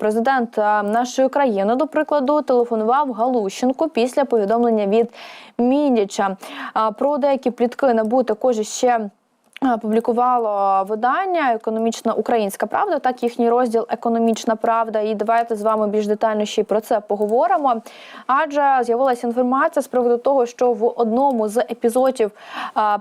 президент нашої країни, до прикладу, телефонував Галущенку після повідомлення від Міндіча. Про деякі плітки НАБУ також ще. Е, Публікувало видання Економічна Українська Правда, так їхній розділ Економічна Правда. І давайте з вами більш детально ще й про це поговоримо. Адже з'явилася інформація з приводу того, що в одному з епізодів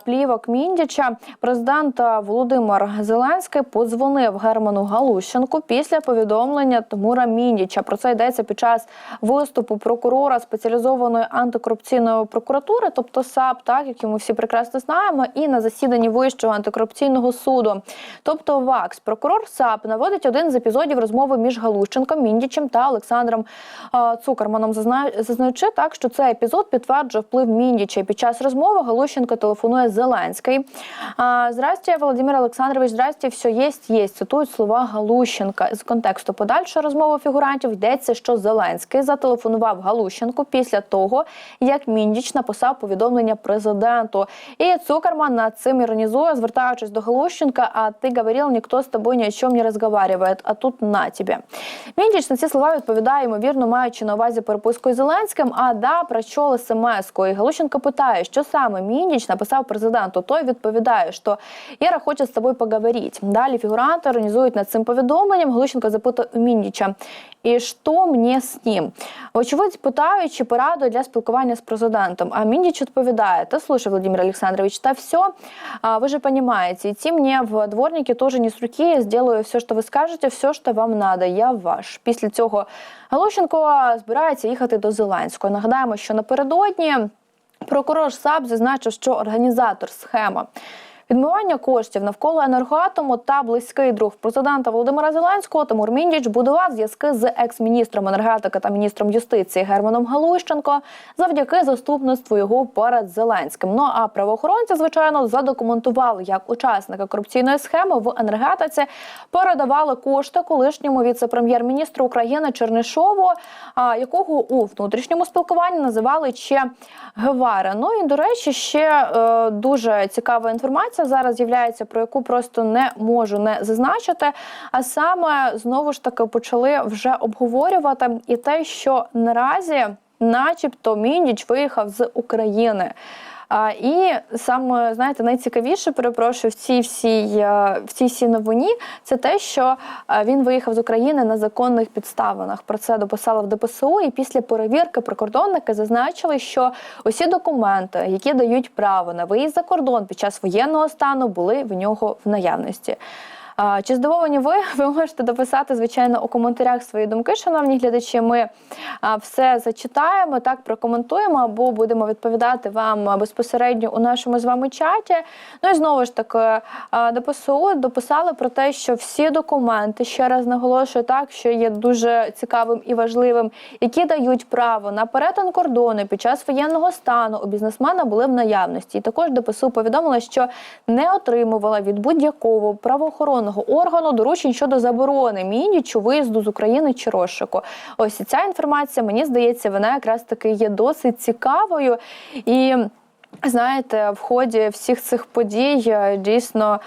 плівок Міндіча президент Володимир Зеленський подзвонив Герману Галущенку після повідомлення Тимура Міндіча. Про це йдеться під час виступу прокурора спеціалізованої антикорупційної прокуратури, тобто САП, так як ми всі прекрасно знаємо, і на засіданні вищого антикорупційного суду, тобто ВАКС, прокурор САП наводить один з епізодів розмови між Галущенком, Міндічем та Олександром Цукерманом, зазна- зазнаючи так, що цей епізод підтверджує вплив Міндіча. Під час розмови Галущенко телефонує Зеленський. А, Здрасте, Володимир Олександрович, здрасте, все єсть, єсть. Цитують слова Галущенка. З контексту подальшої розмови фігурантів йдеться, що Зеленський зателефонував Галущенку після того, як Міндіч написав повідомлення президенту. І Цукерман над цим іронізує, звертаючись до Галущенка, а ти говорив, ніхто з тобою ні о чому не розговариває, а тут на тебе. Міндіч на ці слова відповідає, ймовірно, маючи на увазі переписку із Зеленським, а да, прочол смс-ку. І Галущенко питає, що саме Міндіч написав президенту. Той відповідає, що Іра хоче з тобою поговорити. Далі фігуранти організують над цим повідомленням. Галущенко запитує у Міндіча, і що мені з ним? Вочевидь, питаючи пораду для спілкування з президентом. А Міндіч відповідає: Та слушай, Владимир Александрович, та все, вы же понимаете, идти мне в дворники тоже не с руки, я сделаю все, що ви скажете, все, что вам надо, я ваш. Після цього Галущенко збирається їхати до Зеленського. Нагадаємо, що напередодні прокурор САП зазначив, що організатор схема Відмивання коштів навколо енергоатому та близький друг президента Володимира Зеленського Тимур Міндіч будував зв'язки з екс-міністром енергетики та міністром юстиції Германом Галущенко завдяки заступництву його перед Зеленським. Ну а правоохоронці, звичайно, задокументували, як учасники корупційної схеми в енергетиці передавали кошти колишньому віце-прем'єр-міністру України Чернишову, якого у внутрішньому спілкуванні називали Че Гевара. Ну і до речі, ще е, дуже цікава інформація зараз з'являється, про яку просто не можу не зазначити. А саме знову ж таки почали вже обговорювати і те, що наразі, начебто, Міндіч виїхав з України. І саме знаєте, найцікавіше перепрошую в цій всій е, в цій всій новині це те, що е, він виїхав з України на законних підставинах. Про це дописала в ДПСУ. І після перевірки прикордонники зазначили, що усі документи, які дають право на виїзд за кордон під час воєнного стану, були в нього в наявності. Чи здивовані ви? Ви можете дописати, звичайно, у коментарях свої думки, шановні глядачі. Ми все зачитаємо, так прокоментуємо або будемо відповідати вам безпосередньо у нашому з вами чаті. Ну і знову ж таки, а, ДПСУ дописали про те, що всі документи, ще раз наголошую, так що є дуже цікавим і важливим, які дають право на перетин кордону під час воєнного стану у бізнесмена були в наявності. І також ДПСУ повідомила, що не отримувала від будь-якого правоохоронного органу доручень щодо заборони Міндічу виїзду з України чи розшуку. Ось ця інформація, мені здається, вона якраз таки є досить цікавою. І знаєте, в ході всіх цих подій е, дійсно.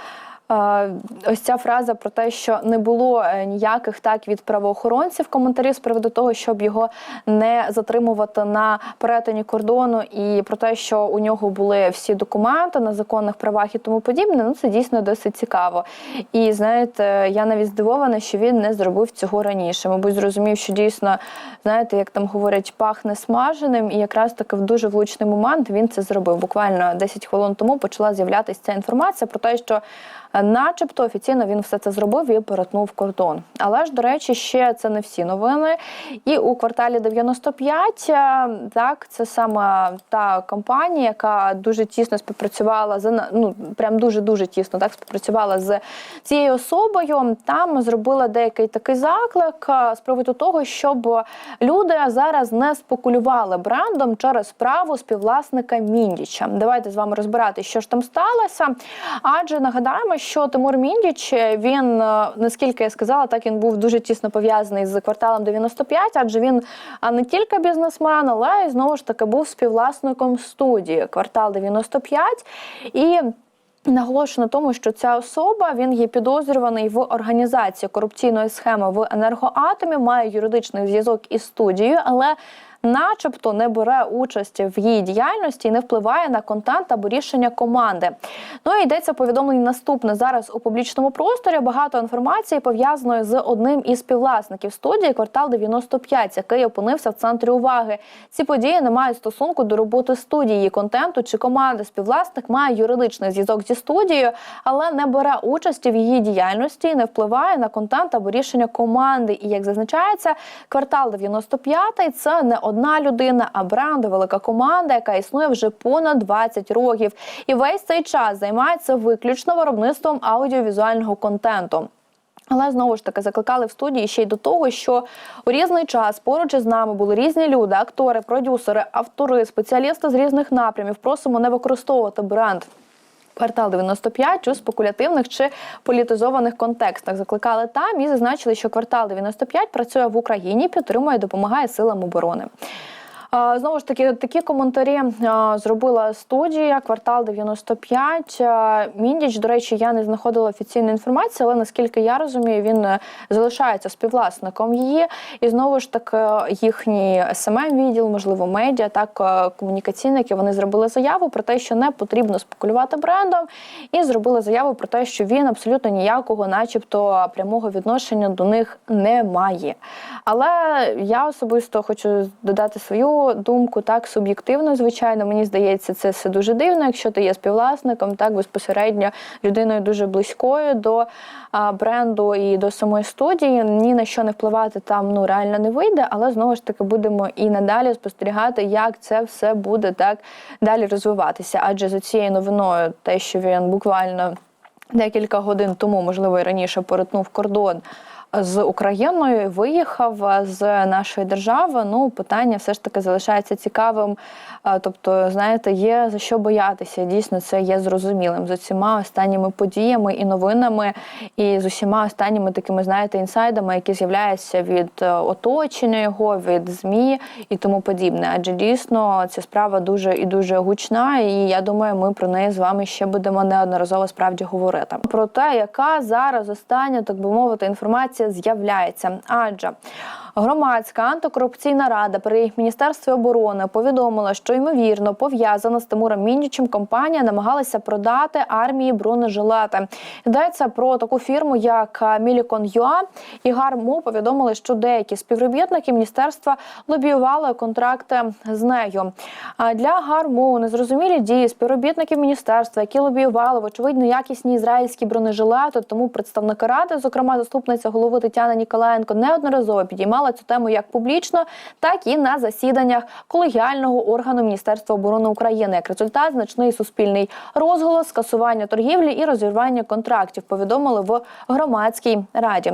Ось ця фраза про те, що не було е, ніяких так від правоохоронців коментарів з приводу того, щоб його не затримувати на перетині кордону, і про те, що у нього були всі документи на законних правах і тому подібне. Ну це дійсно досить цікаво. І знаєте, я навіть здивована, що він не зробив цього раніше. Мабуть, зрозумів, що дійсно, знаєте, як там говорять, пахне смаженим, і якраз таки в дуже влучний момент він це зробив. Буквально 10 хвилин тому почала з'являтися ця інформація про те, що е, начебто офіційно він все це зробив і перетнув кордон. Але ж, до речі, ще це не всі новини. І у кварталі 95, е, так, це саме та компанія, яка дуже тісно співпрацювала з ну прям дуже дуже тісно так співпрацювала з цією особою. Там зробила деякий такий заклик е, з приводу того, щоб люди зараз не спекулювали брендом через справу співвласника Міндіча. Давайте з вами розбирати, що ж там сталося. Адже нагадаємо, що Тимур Міндіч він, е, наскільки я сказала, так він був дуже тісно пов'язаний з кварталом 95, адже він не тільки бізнесмен, але й знову ж таки був співвласником студії квартал 95. І Наголошено на тому, що ця особа він є підозрюваний в організації корупційної схеми в енергоатомі, має юридичний зв'язок із студією, але начебто не бере участі в її діяльності і не впливає на контент або рішення команди. Ну і йдеться повідомлення наступне зараз у публічному просторі. Багато інформації пов'язаної з одним із співвласників студії квартал 95, який опинився в центрі уваги. Ці події не мають стосунку до роботи студії, контенту чи команди. Співвласник має юридичний зв'язок зі студією, але не бере участі в її діяльності і не впливає на контент або рішення команди. І як зазначається, квартал 95 – це не одна людина, а бренд, велика команда, яка існує вже понад 20 років, і весь цей час займається виключно виробництвом аудіовізуального контенту. Але знову ж таки закликали в студії ще й до того, що у різний час поруч із нами були різні люди, актори, продюсери, автори, спеціалісти з різних напрямів. Просимо не використовувати бренд. Квартал 95 у спекулятивних чи політизованих контекстах закликали там і зазначили, що квартал 95 працює в Україні, підтримує, і допомагає силам оборони. Знову ж таки, такі коментарі зробила студія квартал 95. Міндіч, до речі, я не знаходила офіційної інформації, але наскільки я розумію, він е, залишається співвласником її. І знову ж таки, їхній smm відділ, можливо, медіа, так е, комунікаційники, вони зробили заяву про те, що не потрібно спекулювати брендом, і зробили заяву про те, що він абсолютно ніякого, начебто, прямого відношення до них не має. Але я особисто хочу додати свою думку, так суб'єктивно, звичайно, мені здається, це все дуже дивно, якщо ти є співвласником, так безпосередньо людиною дуже близькою до а, бренду і до самої студії. Ні на що не впливати там ну реально не вийде, але знову ж таки будемо і надалі спостерігати, як це все буде так далі розвиватися. Адже за цією новиною, те, що він буквально декілька годин тому, можливо, і раніше перетнув кордон з Україною, виїхав з нашої держави. Ну, питання все ж таки залишається цікавим. Тобто, знаєте, є за що боятися. Дійсно, це є зрозумілим з усіма останніми подіями і новинами, і з усіма останніми такими, знаєте, інсайдами, які з'являються від е, оточення його, від змі і тому подібне. Адже дійсно ця справа дуже і дуже гучна, і я думаю, ми про неї з вами ще будемо неодноразово справді говорити. Про те, яка зараз остання, так би мовити, інформація з'являється, адже Громадська антикорупційна рада при міністерстві оборони повідомила, що ймовірно пов'язана з Тимуром Міндічем компанія намагалася продати армії бронежилети. Йдеться про таку фірму, як Мілікон Юа і Гарму повідомили, що деякі співробітники міністерства лобіювали контракти з нею. А для Гарму незрозумілі дії співробітників міністерства, які лобіювали вочевидь неякісні ізраїльські бронежилети. Тому представники ради, зокрема заступниця голови Тетяна Ніколаєнко, неодноразово підіймала цю тему як публічно, так і на засіданнях колегіального органу Міністерства оборони України. Як результат, значний суспільний розголос, скасування торгівлі і розірвання контрактів повідомили в громадській раді.